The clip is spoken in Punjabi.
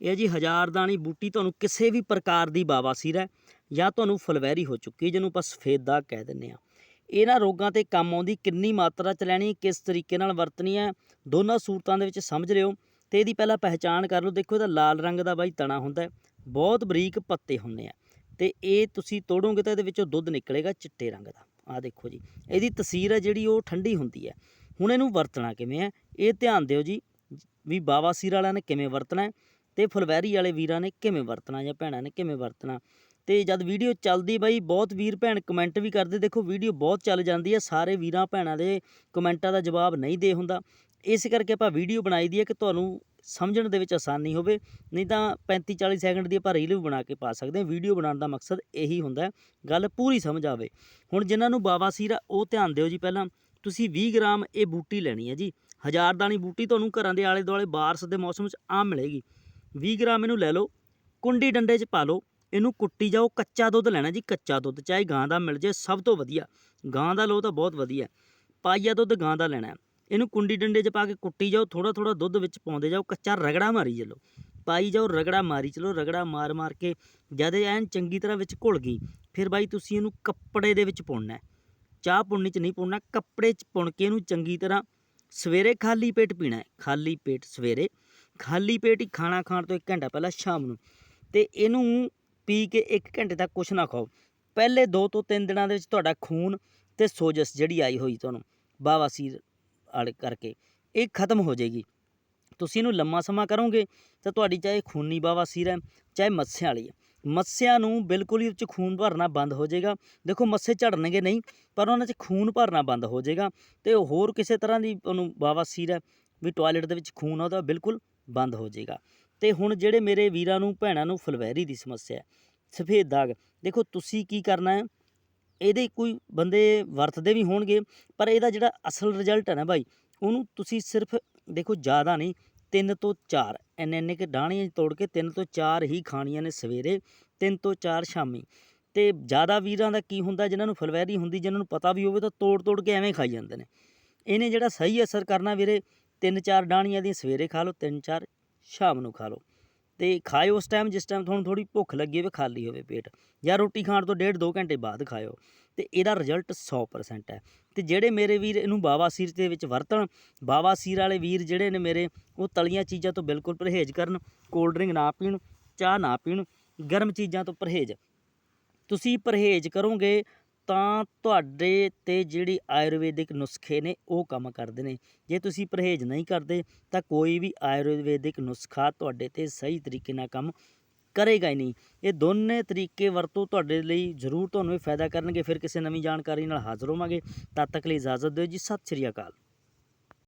ਇਹ ਜੀ ਹਜ਼ਾਰ ਦਾਣੀ ਬੂਟੀ ਤੁਹਾਨੂੰ ਕਿਸੇ ਵੀ ਪ੍ਰਕਾਰ ਦੀ ਬਾਵਾਸੀਰ ਹੈ ਜਾਂ ਤੁਹਾਨੂੰ ਫਲਵੈਰੀ ਹੋ ਚੁੱਕੀ ਜਿਹਨੂੰ ਆਪਾਂ ਸਫੇਦ ਕਹਿ ਦਿੰਦੇ ਆ ਇਹਨਾਂ ਰੋਗਾਂ ਤੇ ਕੰਮ ਆਉਂਦੀ, ਕਿੰਨੀ ਮਾਤਰਾ ਚ ਲੈਣੀ, ਕਿਸ ਤਰੀਕੇ ਨਾਲ ਵਰਤਣੀ ਹੈ, ਦੋਨਾਂ ਸੂਰਤਾਂ ਦੇ ਵਿੱਚ ਸਮਝ ਲਿਓ ਤੇ ਇਹਦੀ ਪਹਿਲਾਂ ਪਹਿਚਾਣ ਕਰ ਲਓ। ਦੇਖੋ, ਇਹਦਾ ਲਾਲ ਰੰਗ ਦਾ ਬਾਈ ਤਣਾ ਹੁੰਦਾ ਹੈ, ਬਹੁਤ ਬਰੀਕ ਪੱਤੇ ਹੁੰਦੇ ਆ ਤੇ ਇਹ ਤੁਸੀਂ ਤੋੜੋਗੇ ਤਾਂ ਇਹਦੇ ਵਿੱਚੋਂ ਦੁੱਧ ਨਿਕਲੇਗਾ ਚਿੱਟੇ ਰੰਗ ਦਾ। ਆਹ ਦੇਖੋ ਜੀ, ਇਹਦੀ ਤਸੀਰ ਹੈ ਜਿਹੜੀ ਉਹ ਠੰਡੀ ਹੁੰਦੀ ਹੈ। ਹੁਣ ਇਹਨੂੰ ਵਰਤਣਾ ਕਿਵੇਂ ਹੈ, ਇਹ ਧਿਆਨ ਦਿਓ ਜੀ, ਵੀ ਬਾਵਾਸੀਰ ਵਾਲਿਆਂ ਨੇ ਕਿਵੇਂ ਵਰਤਣਾ ਹੈ। ਤੇ ਫੁਲਵੈਰੀ ਵਾਲੇ ਵੀਰਾਂ ਨੇ ਕਿਵੇਂ ਵਰਤਣਾ ਜਾਂ ਭੈਣਾਂ ਨੇ ਕਿਵੇਂ ਵਰਤਣਾ। ਤੇ ਜਦ ਵੀਡੀਓ ਚੱਲਦੀ ਬਾਈ, ਬਹੁਤ ਵੀਰ ਭੈਣ ਕਮੈਂਟ ਵੀ ਕਰਦੇ, ਦੇਖੋ ਵੀਡੀਓ ਬਹੁਤ ਚੱਲ ਜਾਂਦੀ ਹੈ, ਸਾਰੇ ਵੀਰਾਂ ਭੈਣਾਂ ਦੇ ਕਮੈਂਟਾਂ ਦਾ ਜਵਾਬ ਨਹੀਂ ਦੇ ਹੁੰਦਾ। ਇਸ ਕਰਕੇ ਆਪਾਂ ਵੀਡੀਓ ਬਣਾਈ ਦੀ ਹੈ ਕਿ ਤੁਹਾਨੂੰ ਸਮਝਣ ਦੇ ਵਿੱਚ ਆਸਾਨੀ ਹੋਵੇ, ਨਹੀਂ ਤਾਂ 35 40 ਸੈਕਿੰਡ ਦੀ ਆਪਾਂ ਰੀਲ ਵੀ ਬਣਾ ਕੇ ਪਾ ਸਕਦੇ ਹਾਂ। ਵੀਡੀਓ ਬਣਾਉਣ ਦਾ ਮਕਸਦ ਇਹੀ ਹੁੰਦਾ ਹੈ, ਗੱਲ ਪੂਰੀ ਸਮਝ ਆਵੇ। ਹੁਣ ਜਿਨ੍ਹਾਂ ਨੂੰ ਬਾਵਾਸੀਰ ਆ, ਉਹ ਧਿਆਨ ਦਿਓ ਜੀ ਪਹਿਲਾਂ, ਤੁਸੀਂ 20 ਗ੍ਰਾਮ ਇਹ ਬੂਟੀ ਲੈਣੀ ਹੈ ਜੀ। ਹਜ਼ਾਰਦਾਨੀ ਬੂਟੀ ਤੁਹਾਨੂੰ ਘਰਾਂ ਦੇ ਆਲੇ ਦੁਆਲੇ ਬਾਰਸ਼ ਦੇ ਮੌਸਮ 'ਚ ਆਮ ਮਿਲੇਗੀ। 20 ਗ੍ਰਾਮ ਇਹਨੂੰ ਲੈ ਲਓ, ਕੁੰਡੀ ਡੰਡੇ 'ਚ ਪਾ ਲਓ, ਇਹਨੂੰ ਕੁੱਟੀ ਜਾਓ, ਕੱਚਾ ਦੁੱਧ ਲੈਣਾ ਜੀ, ਕੱਚਾ ਦੁੱਧ, ਚਾਹੇ ਗਾਂ ਦਾ ਮਿਲ ਜੇ, ਸਭ ਤੋਂ ਵਧੀਆ। ਗਾਂ ਦਾ ਲਓ ਤਾਂ ਬਹੁਤ ਵਧੀਆ। ਪਾਈਆ ਦੁੱਧ ਗਾਂ ਦਾ ਲੈਣਾ। ਇਹਨੂੰ ਕੁੰਡੀ ਡੰਡੇ 'ਚ ਪਾ ਕੇ ਕੁੱਟੀ ਜਾਓ ਥੋੜਾ ਥੋੜਾ ਦੁੱਧ ਵਿੱਚ ਪਾਉਂਦੇ ਜਾਓ, ਕੱਚਾ ਰਗੜਾ ਮਾਰੀ ਚੱਲੋ। ਪਾਈ ਜਾਓ, ਰਗੜਾ ਮਾਰੀ ਚਲੋ, ਰਗੜਾ ਮਾਰ ਮਾਰ ਕੇ ਜਦ ਇਹ ਐਨ ਚੰਗੀ ਤਰ੍ਹਾਂ ਵਿੱਚ ਘੁਲ ਗਈ, ਫਿਰ ਬਾਈ ਤੁਸੀਂ ਇਹਨੂੰ ਕੱਪੜੇ ਦੇ ਵਿੱਚ ਪਾਉਣਾ ਚਾਹ ਪੁੰਨੀ 'ਚ ਨਹੀਂ ਪਾਉਣਾ ਕੱਪੜੇ 'ਚ ਪੁਣ ਕੇ ਇਹਨੂੰ ਚੰਗੀ ਤਰ੍ਹਾਂ ਸਵੇਰੇ ਖਾਲੀ ਪੇਟ ਪੀਣਾ ਖਾਲੀ ਪੇਟ ਸਵੇਰੇ ਖਾਲੀ ਪੇਟ ਹੀ ਖਾਣਾ ਖਾਣ ਤੋਂ 1 ਘੰਟਾ ਪਹਿਲਾਂ ਸ਼ਾਮ ਨੂੰ। ਤੇ ਇਹਨੂੰ ਪੀ ਕੇ 1 ਘੰਟੇ ਤੱਕ ਕੁਛ ਨਾ ਖਾਓ। ਪਹਿਲੇ 2 ਤੋਂ 3 ਦਿਨਾਂ ਦੇ ਵਿੱਚ ਤੁਹਾਡਾ ਖੂਨ ਤੇ ਸੋਜਸ ਜਿਹੜੀ ਆਈ ਹੋਈ ਤੁਹਾਨੂੰ ਬਾਵਾਸੀਰ ਵਾਲੇ ਕਰਕੇ, ਇਹ ਖਤਮ ਹੋ ਜਾਏਗੀ। ਤੁਸੀਂ ਇਹਨੂੰ ਲੰਮਾ ਸਮਾਂ ਕਰੋਗੇ ਤਾਂ ਤੁਹਾਡੀ ਚਾਹੇ ਖੂਨੀ ਬਾਵਾਸੀਰ ਹੈ, ਚਾਹੇ ਮੱਸਿਆਂ ਵਾਲੀ ਹੈ। ਮੱਸਿਆਂ ਨੂੰ ਬਿਲਕੁਲ ਹੀ ਉੱਚ ਖੂਨ ਭਰਨਾ ਬੰਦ ਹੋ ਜਾਏਗਾ। ਦੇਖੋ ਮੱਸੇ ਝੜਨਗੇ ਨਹੀਂ, ਪਰ ਉਹਨਾਂ 'ਚ ਖੂਨ ਭਰਨਾ ਬੰਦ ਹੋ ਜਾਏਗਾ। ਤੇ ਹੋਰ ਕਿਸੇ ਤਰ੍ਹਾਂ ਦੀ ਉਹਨੂੰ ਬਾਵਾਸੀਰ ਹੈ, ਵੀ ਟਾਇਲਟ ਦੇ ਵਿੱਚ ਖੂਨ ਆਉਂਦਾ ਬਿਲਕੁਲ ਬੰਦ ਹੋ ਜਾਏਗਾ। ਤੇ ਹੁਣ ਜਿਹੜੇ ਮੇਰੇ ਵੀਰਾਂ ਨੂੰ, ਭੈਣਾਂ ਨੂੰ ਫਲਵੈਰੀ ਦੀ ਸਮੱਸਿਆ ਹੈ, ਸਫੇਦ ਦਾਗ, ਦੇਖੋ ਤੁਸੀਂ ਕੀ ਕਰਨਾ ਹੈ, ਇਹਦੇ ਕੋਈ ਬੰਦੇ ਵਰਤਦੇ ਵੀ ਹੋਣਗੇ, ਪਰ ਇਹਦਾ ਜਿਹੜਾ ਅਸਲ ਰਿਜ਼ਲਟ ਹੈ ਨਾ ਭਾਈ ਉਹਨੂੰ ਤੁਸੀਂ ਸਿਰਫ ਦੇਖੋ ਜ਼ਿਆਦਾ ਨਹੀਂ, ਤਿੰਨ ਤੋਂ ਚਾਰ, ਇੰਨੇ ਇੰਨੇ ਕਿ ਡਾਹਣੀਆਂ ਤੋੜ ਕੇ ਤਿੰਨ ਤੋਂ ਚਾਰ ਹੀ ਖਾਣੀਆਂ ਨੇ ਸਵੇਰੇ, ਤਿੰਨ ਤੋਂ ਚਾਰ ਸ਼ਾਮੀ। ਤੇ ਜ਼ਿਆਦਾ ਵੀਰਾਂ ਦਾ ਕੀ ਹੁੰਦਾ ਜਿਨ੍ਹਾਂ ਨੂੰ ਫਲਵੈਰੀ ਹੁੰਦੀ ਜਿਨ੍ਹਾਂ ਨੂੰ ਪਤਾ ਵੀ ਹੋਵੇ ਤਾਂ ਤੋੜ ਤੋੜ ਕੇ ਐਵੇਂ ਖਾਈ ਜਾਂਦੇ ਨੇ। ਇਹਨੇ ਜਿਹੜਾ ਸਹੀ ਅਸਰ ਕਰਨਾ ਵੀਰੇ ਤਿੰਨ ਚਾਰ ਡਾਣੀਆਂ ਦੀਆਂ ਸਵੇਰੇ ਖਾ ਲਓ ਤਿੰਨ ਚਾਰ ਸ਼ਾਮ ਨੂੰ ਖਾ ਲਓ। ਤੇ ਖਾਇਓ ਉਸ ਟਾਈਮ ਜਿਸ ਟਾਈਮ ਤੁਹਾਨੂੰ ਥੋੜੀ ਭੁੱਖ ਲੱਗੀ ਹੋਵੇ, ਖਾਲੀ ਹੋਵੇ ਪੇਟ। ਜਾਂ ਰੋਟੀ ਖਾਣ ਤੋਂ ਡੇਢ ਦੋ ਘੰਟੇ ਬਾਅਦ ਖਾਇਓ। ਤੇ ਇਹਦਾ ਰਿਜ਼ਲਟ 100% ਹੈ। ਤੇ ਜਿਹੜੇ ਮੇਰੇ ਵੀਰ ਇਹਨੂੰ ਬਾਵਾਸੀਰ ਦੇ ਵਿੱਚ ਵਰਤਣ ਬਾਵਾਸੀਰ ਵਾਲੇ ਵੀਰ ਜਿਹੜੇ ਨੇ ਮੇਰੇ, ਉਹ ਤਲੀਆਂ ਚੀਜ਼ਾਂ ਤੋਂ ਬਿਲਕੁਲ ਪਰਹੇਜ਼ ਕਰਨ। ਕੋਲਡ ਡਰਿੰਕ ਨਾ ਪੀਣ, ਚਾਹ ਨਾ ਪੀਣ, ਗਰਮ ਚੀਜ਼ਾਂ ਤੋਂ ਪਰਹੇਜ਼। ਤੁਸੀਂ ਪਰਹੇਜ਼ ਕਰੋਗੇ ਤਾਂ ਤੁਹਾਡੇ ਤੇ ਜਿਹੜੀ ਆਯੁਰਵੈਦਿਕ ਨੁਸਖੇ ਨੇ, ਉਹ ਕੰਮ ਕਰਦੇ ਨੇ। ਜੇ ਤੁਸੀਂ ਪਰਹੇਜ਼ ਨਹੀਂ ਕਰਦੇ, ਤਾਂ ਕੋਈ ਵੀ ਆਯੁਰਵੈਦਿਕ ਨੁਸਖਾ ਤੁਹਾਡੇ ਤੇ ਸਹੀ ਤਰੀਕੇ ਨਾਲ ਕੰਮ ਕਰੇਗਾ ਹੀ ਨਹੀਂ। ਇਹ ਦੋਨੇ ਤਰੀਕੇ ਵਰਤੋਂ ਤੁਹਾਡੇ ਲਈ ਜ਼ਰੂਰ ਤੁਹਾਨੂੰ ਇਹ ਫਾਇਦਾ ਕਰਨਗੇ। ਫਿਰ ਕਿਸੇ ਨਵੀਂ ਜਾਣਕਾਰੀ ਨਾਲ ਹਾਜ਼ਰ ਹੋਵਾਂਗੇ। ਤਦ ਤੱਕ ਲਈ ਇਜਾਜ਼ਤ ਦਿਓ ਜੀ। ਸਤਿ ਸ਼੍ਰੀ ਅਕਾਲ।